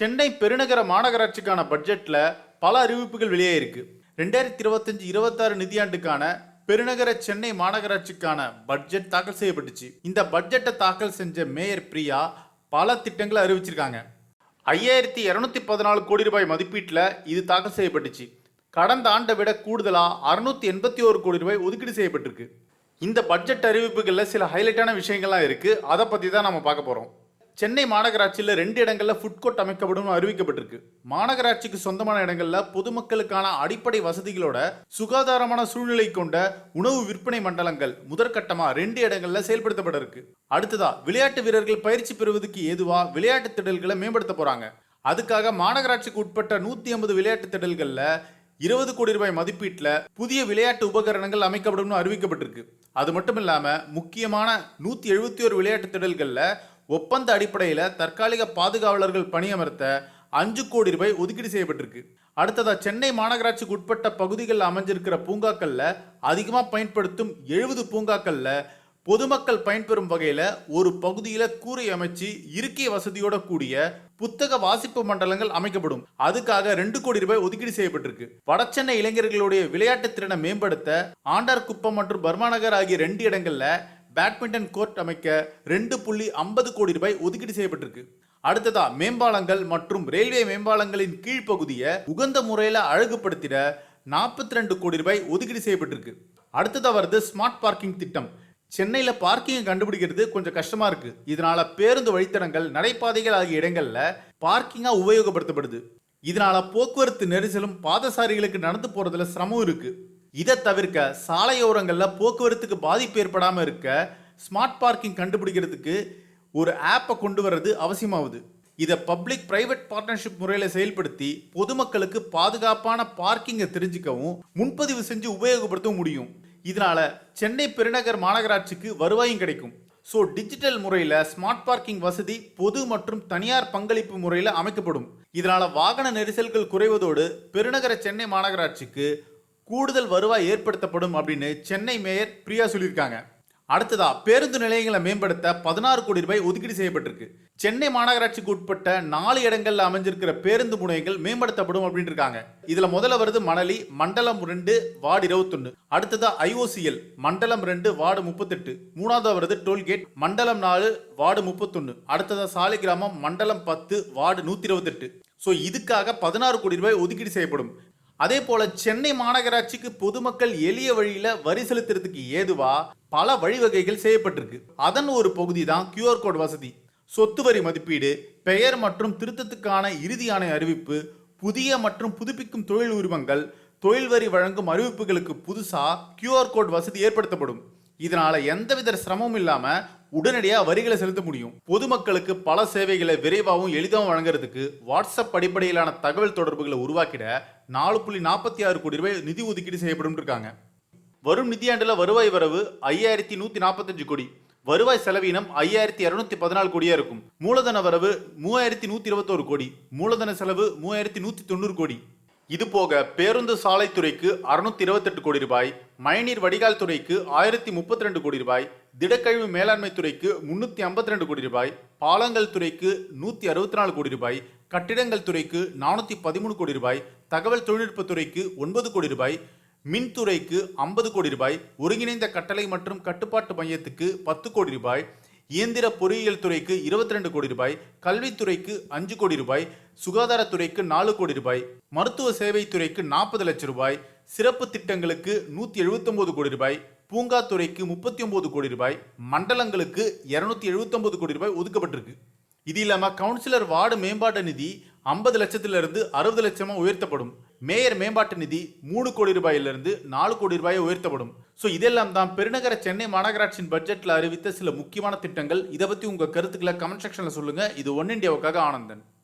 சென்னை பெருநகர மாநகராட்சிக்கான பட்ஜெட்டில் பல அறிவிப்புகள் வெளியே இருக்கு. ரெண்டாயிரத்தி இருபத்தஞ்சு இருபத்தாறு நிதியாண்டுக்கான பெருநகர சென்னை மாநகராட்சிக்கான பட்ஜெட் தாக்கல் செய்யப்பட்டுச்சு. இந்த பட்ஜெட்டை தாக்கல் செஞ்ச மேயர் பிரியா பல திட்டங்களை அறிவிச்சிருக்காங்க. ஐயாயிரத்தி இரநூத்தி பதினாலு கோடி ரூபாய் மதிப்பீட்டில் இது தாக்கல் செய்யப்பட்டுச்சு. கடந்த ஆண்டை விட கூடுதலாக அறுநூத்தி எண்பத்தி ஒரு கோடி ரூபாய் ஒதுக்கீடு செய்யப்பட்டிருக்கு. இந்த பட்ஜெட் அறிவிப்புகளில் சில ஹைலைட்டான விஷயங்கள்லாம் இருக்குது அதை பற்றி தான் நம்ம பார்க்க போகிறோம் சென்னை மாநகராட்சியில் ரெண்டு இடங்களில் ஃபுட் கோர்ட் அமைக்கப்படும் அறிவிக்கப்பட்டிருக்கு. மாநகராட்சிக்கு சொந்தமான இடங்களில் பொதுமக்களுக்கான அடிப்படை வசதிகளோட சுகாதாரமான சூழ்நிலை கொண்ட உணவு விற்பனை மண்டலங்கள் முதற்கட்டமாக ரெண்டு இடங்களில் செயல்படுத்தப்பட இருக்கு அடுத்ததா விளையாட்டு வீரர்கள் பயிற்சி பெறுவதற்கு ஏதுவா விளையாட்டு திடல்களை மேம்படுத்த போறாங்க. அதுக்காக மாநகராட்சிக்கு உட்பட்ட நூற்றி ஐம்பது விளையாட்டு திடல்களில் இருபது கோடி ரூபாய் மதிப்பீட்டில் புதிய விளையாட்டு உபகரணங்கள் அமைக்கப்படும்னு அறிவிக்கப்பட்டிருக்கு. அது மட்டும் இல்லாமல் முக்கியமான நூற்றி எழுபத்தி ஒரு விளையாட்டு திடல்களில் ஒப்பந்த அடிப்படையில் தற்காலிக பாதுகாவலர்கள் பணியமர்த்த அஞ்சு கோடி ரூபாய் ஒதுக்கீடு செய்யப்பட்டிருக்கு. அடுத்ததா சென்னை மாநகராட்சிக்கு உட்பட்ட பகுதிகளில் அமைஞ்சிருக்கிற பூங்காக்களில் அதிகமாக பயன்படுத்தும் எழுபது பூங்காக்களில் பொதுமக்கள் பயன்பெறும் வகையில் ஒரு பகுதியில் கூரை அமைச்சு இருக்கை வசதியோட கூடிய புத்தக வாசிப்பு மண்டலங்கள் அமைக்கப்படும். அதுக்காக ரெண்டு கோடி ரூபாய் ஒதுக்கீடு செய்யப்பட்டிருக்கு. வடசென்னை இளைஞர்களுடைய விளையாட்டு திறனை மேம்படுத்த ஆண்டார்குப்பம் மற்றும் பர்மாநகர் ஆகிய ரெண்டு இடங்களில் பேட்மிண்டன் கோர்ட் அமைக்க ரெண்டு புள்ளி ஐம்பது கோடி ரூபாய் ஒதுக்கீடு செய்யப்பட்டிருக்கு. அடுத்ததா மேம்பாலங்கள் மற்றும் ரயில்வே மேம்பாலங்களின் கீழ்ப்பகுதியை உகந்த முறையில் அழகுபடுத்திட நாற்பத்தி ரெண்டு கோடி ரூபாய் ஒதுக்கீடு செய்யப்பட்டிருக்கு. அடுத்ததா வருது ஸ்மார்ட் பார்க்கிங் திட்டம். சென்னையில் பார்க்கிங்கை கண்டுபிடிக்கிறது கொஞ்சம் கஷ்டமாக இருக்கு. இதனால பேருந்து வழித்தடங்கள் நடைபாதைகள் ஆகிய இடங்களில் பார்க்கிங்காக உபயோகப்படுத்தப்படுது. இதனால போக்குவரத்து நெரிசலும் பாதசாரிகளுக்கு நடந்து போகிறதுல சிரமம் இருக்குது இதை தவிர்க்க சாலையோரங்களில் போக்குவரத்துக்கு பாதிப்பு ஏற்படாமல் இருக்க ஸ்மார்ட் பார்க்கிங் கண்டுபிடிக்கிறதுக்கு ஒரு ஆப்பை கொண்டு வர்றது அவசியமாகுது இதை பப்ளிக் பிரைவேட் பார்ட்னர்ஷிப் முறையில் செயல்படுத்தி பொதுமக்களுக்கு பாதுகாப்பான பார்க்கிங்கை தெரிஞ்சுக்கவும் முன்பதிவு செஞ்சு உபயோகப்படுத்தவும் முடியும். இதனால சென்னை பெருநகர் மாநகராட்சிக்கு வருவாயும் கிடைக்கும். ஸோ டிஜிட்டல் முறையில் ஸ்மார்ட் பார்க்கிங் வசதி பொது மற்றும் தனியார் பங்களிப்பு முறையில் அமைக்கப்படும். இதனால் வாகன நெரிசல்கள் குறைவதோடு பெருநகர சென்னை மாநகராட்சிக்கு கூடுதல் வருவாய் ஏற்படுத்தப்படும் அப்படின்னு சென்னை மேயர் பிரியா சொல்லியிருக்காங்க. அடுத்ததா பேருந்து நிலையங்களை மேம்படுத்த பதினாறு கோடி ரூபாய் ஒதுக்கீடு செய்யப்பட்டிருக்கு. சென்னை மாநகராட்சிக்கு உட்பட்ட நாலு இடங்கள்ல அமைஞ்சிருக்கிற பேருந்து முனையங்கள் மேம்படுத்தப்படும் அப்படின்னு இருக்காங்க. இதுல முதல்ல வருது மணலி மண்டலம் ரெண்டு வார்டு இருபத்தொன்னு. அடுத்ததா ஐஓசிஎல் மண்டலம் ரெண்டு வார்டு முப்பத்தெட்டு. மூணாவது வருது டோல்கேட் மண்டலம் நாலு வார்டு முப்பத்தொன்னு. அடுத்ததா சாலிகிராமம் மண்டலம் பத்து வார்டு நூத்தி இருபத்தெட்டு. ஸோ இதுக்காக பதினாறு கோடி ரூபாய் ஒதுக்கீடு செய்யப்படும். அதே போல சென்னை மாநகராட்சிக்கு பொதுமக்கள் எளிய வழியில வரி செலுத்துறதுக்கு ஏதுவா பல வழிவகைகள் செய்யப்பட்டிருக்கு. அதன் ஒரு பகுதி தான் கியூஆர் கோட் வசதி. சொத்து வரி மதிப்பீடு பெயர் மற்றும் திருத்தத்துக்கான இறுதி ஆணை அறிவிப்பு புதிய மற்றும் புதுப்பிக்கும் தொழில் உரிமங்கள் தொழில் வரி வழங்கும் அறிவிப்புகளுக்கு புதுசா கியூஆர் கோட் வசதி ஏற்படுத்தப்படும். இதனால எந்தவித சிரமமும் இல்லாமல் உடனடியாக வரிகளை செலுத்த முடியும். பொதுமக்களுக்கு பல சேவைகளை விரைவாகவும் எளிதாகவும் வழங்குறதுக்கு வாட்ஸ்அப் அடிப்படையிலான தகவல் தொடர்புகளை உருவாக்கிட நாலு புள்ளி நாற்பத்தி ஆறு கோடி ரூபாய் நிதி ஒதுக்கீடு செய்யப்படும் இருக்காங்க. வரும் நிதியாண்டில் வருவாய் வரவு ஐயாயிரத்தி நூற்றி நாற்பத்தஞ்சு கோடி. வருவாய் செலவீனம் ஐயாயிரத்தி இரநூத்தி பதினாலு கோடியா இருக்கும். மூலதன வரவு மூவாயிரத்தி நூத்தி இருபத்தோரு கோடி. மூலதன செலவு மூவாயிரத்தி நூத்தி தொண்ணூறு கோடி. இது போக பேருந்து சாலைத்துறைக்கு அறுநூத்தி இருபத்தெட்டு கோடி ரூபாய். மழைநீர் வடிகால் துறைக்கு ஆயிரத்தி முப்பத்தி ரெண்டு கோடி ரூபாய். திடக்கழிவு மேலாண்மை துறைக்கு முன்னூற்றி ஐம்பத்தி ரெண்டு கோடி ரூபாய் பாலங்கள் துறைக்கு நூற்றி அறுபத்தி நாலு கோடி ரூபாய் கட்டிடங்கள் துறைக்கு நானூற்றி பதிமூணு கோடி ரூபாய் தகவல் தொழில்நுட்ப துறைக்கு ஒன்பது கோடி ரூபாய் மின்துறைக்கு ஐம்பது கோடி ரூபாய் ஒருங்கிணைந்த கட்டளை மற்றும் கட்டுப்பாட்டு மையத்துக்கு பத்து கோடி ரூபாய் இயந்திர பொறியியல் துறைக்கு இருபத்தி ரெண்டு கோடி ரூபாய் கல்வித்துறைக்கு அஞ்சு கோடி ரூபாய் சுகாதாரத்துறைக்கு நாலு கோடி ரூபாய் மருத்துவ சேவை துறைக்கு நாற்பது லட்சம் ரூபாய் சிறப்பு திட்டங்களுக்கு நூற்றி எழுபத்தொம்போது கோடி ரூபாய் பூங்காத்துறைக்கு முப்பத்தி ஒன்பது கோடி ரூபாய் மண்டலங்களுக்கு இருநூத்தி எழுபத்தொன்பது கோடி ரூபாய் ஒதுக்கப்பட்டிருக்கு. இது இல்லாம கவுன்சிலர் வார்டு மேம்பாட்டு நிதி ஐம்பது லட்சத்திலிருந்து அறுபது லட்சமா உயர்த்தப்படும். மேயர் மேம்பாட்டு நிதி மூணு கோடி ரூபாயிலிருந்து நாலு கோடி ரூபாயை உயர்த்தப்படும். ஸோ இதெல்லாம் தான் பெருநகர சென்னை மாநகராட்சியின் பட்ஜெட்டில் அறிவித்த சில முக்கியமான திட்டங்கள். இதை பற்றி உங்கள் கருத்துக்களை கமெண்ட் செக்ஷனில் சொல்லுங்கள் இது ஒன் இண்டியாவுக்காக ஆனந்தன்.